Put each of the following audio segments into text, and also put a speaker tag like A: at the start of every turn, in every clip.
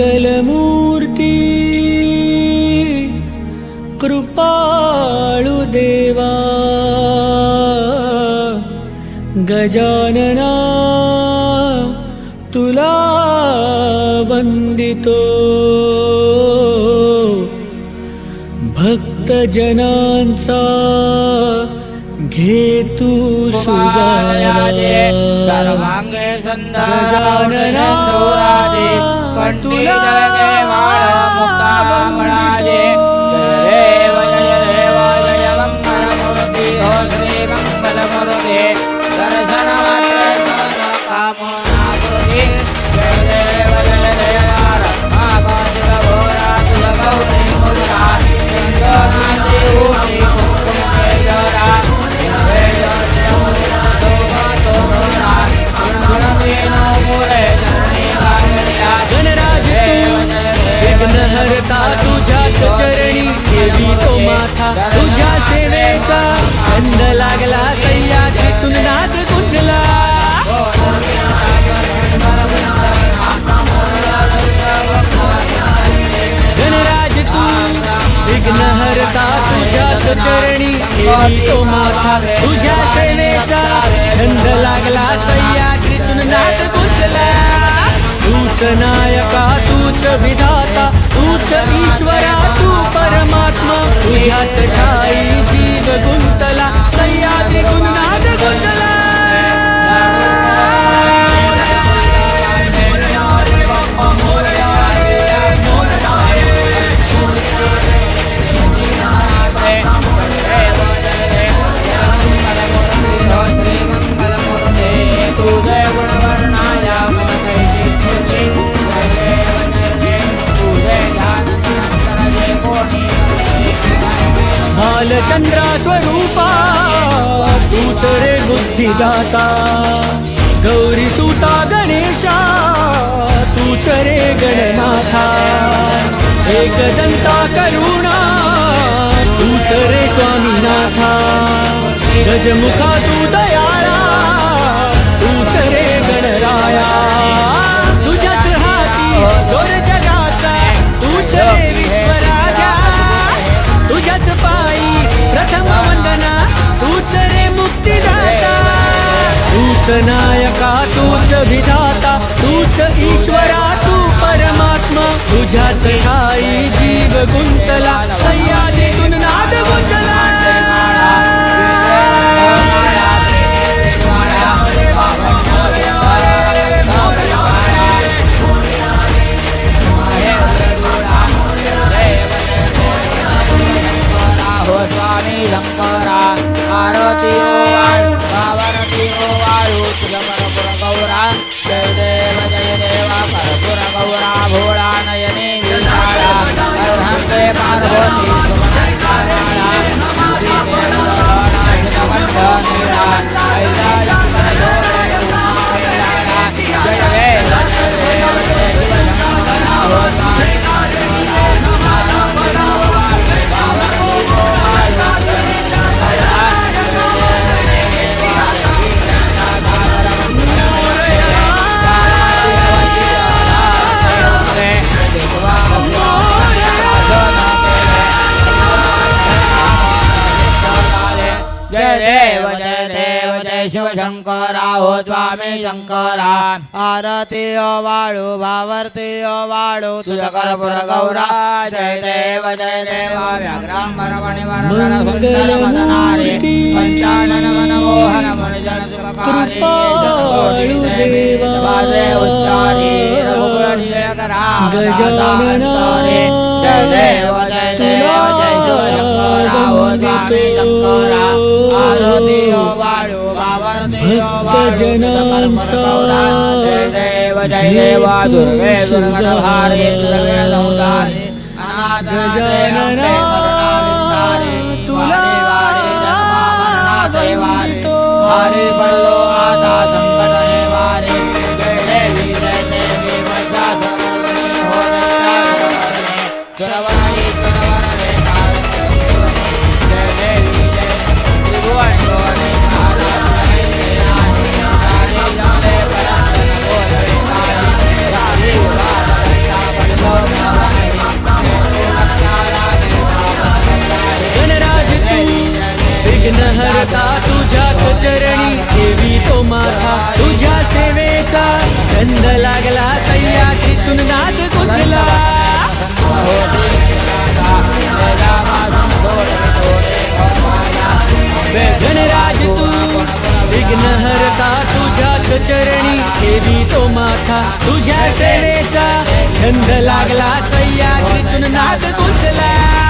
A: मङ्गलमूर्ती कृपाळु देवा। गजानना तुला वन्दितो भक्तजनांचा घेतु
B: कुमारयाजे
A: सुगावा
B: कंठी माळ मुक्ता
A: लागला सह्याद्रीतून नाद गुंजला. धनराज तू विघ्नहर्ता तुझ्याच चरणी केली तो माथा तुझ्या सेवेचा छंद लागला सह्याद्रीतून नाद गुंजला. तूच नायका तूच विधाता तूच ईश्वरा तू परमात्मा. तुझ्याच ठाई जीव गुंतला सह्याद्रीतून नाद गुंजला बालचंद्रा स्वरूपा तूच रे बुद्धिदाता. गौरी सुता गणेशा तूच रे गणनाथा. एकदंता करुणा तूच रे स्वामीनाथा. गजमुखा तू दयाळा नायका तूच विधाता तूच ईश्वरा तू परमात्मा. तुझ्याच ठाई जीव गुंतला
B: Take स्वामी शंकरा आरती ओ वाळू भावर्ती ओ वाळू तुझ कर्पूर गौरा जय देव जय देव व्याघ्रांबर मणिवर सुंदर मदनारे पंचानन मनमोहन मुनिजन सुखकारी शतकोटी देवी वाजे उच्चारी रघुकुल जयकरा गजाननारे जय देव जय देव जय शिव शंकरा हो स्वामी शंकरा आरती ओ वाळू गौरा जय देव जय देव दुर्गे दुर्गण भारे दुर्गे
A: गजानना विघ्नहर्ता तुझ्याच चरणी देवी तो माथा तुझ्या सेवेचा छंद लागला सह्याद्रीतून नाद गुंजला गणराज तू विघ्नहरता तुझ्याच चरणी देवी तो माथा तुझ्या सेवेचा छंद लागला सह्याद्रीतून नाद गुंजला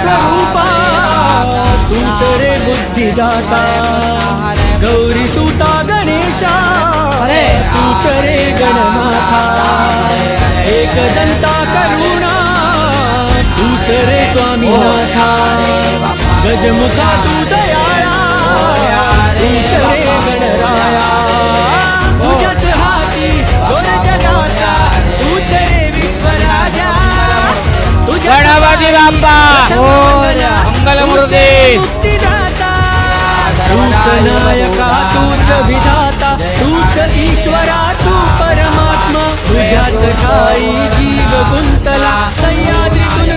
A: स्वरूपा तूच रे बुद्धिदाता. गौरी सुता गणेशा तूच रे गणनाथा एकदंता करुणा तूच रे स्वामीनाथा. गजमुखा तू दयाळा तूच रे गणराया.
B: बाप्पा मंगलमूर्ती
A: मुक्तिदाता. तूच नायका तूच विधाता तूच ईश्वरा तू परमात्मा. तुझ्याच ठाई जीव गुंतला. सह्याद्रीतून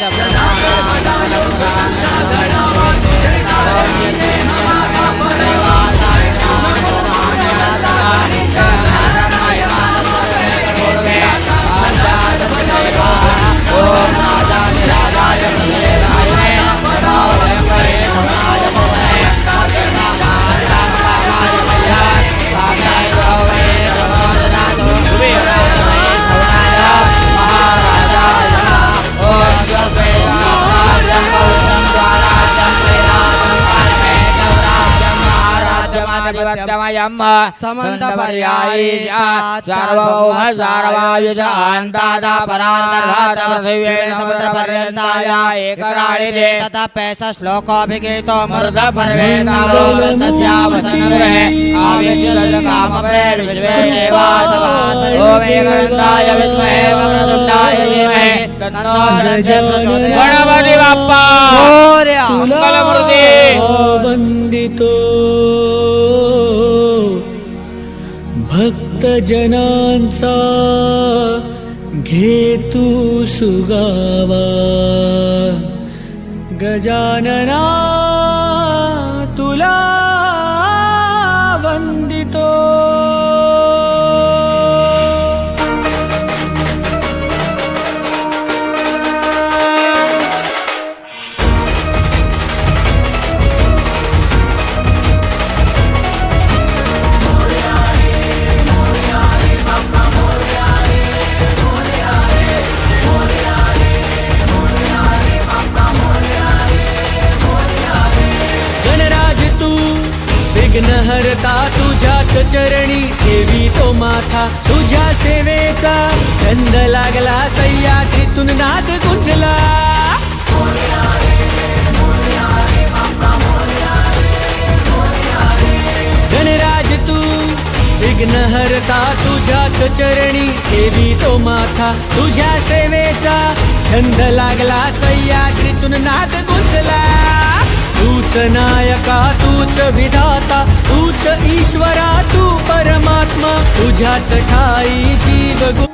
B: राजा
C: समन्तपर्यायी
B: सार्वभौम सार्वायुष अन्तादा परार्णघात पृथिव्येन समुद्रपर्यन्ताय एकराळिते
C: ततपेश श्लोकोऽभिगीतो
B: मृद पर्वेणारो तस्यावसनरे आविश्वकामप्रेर्विश्वे एकदन्ताय विद्महे वक्रतुण्डाय धीमहि तन्नो गणपती बाप्पा
A: वन्दितो भक्तजनांचा घेतु सुगावा. गजानना तुला विघ्नहर्ता तुझ्याच चरणी ठेवी तो माथा. तुझ्या सेवेचा छंद लागला सह्याद्रीतून नाद गुंजला. गणराज तू तुझ्याच चरणी देवी तो माथा. तुझ्या सेवेचा छंद लागला सह्याद्रीतून नाद गुंजला. तूच नायका तूच विधाता तूच ईश्वरा तू परमात्मा तुझ्याच ठाई जीव गु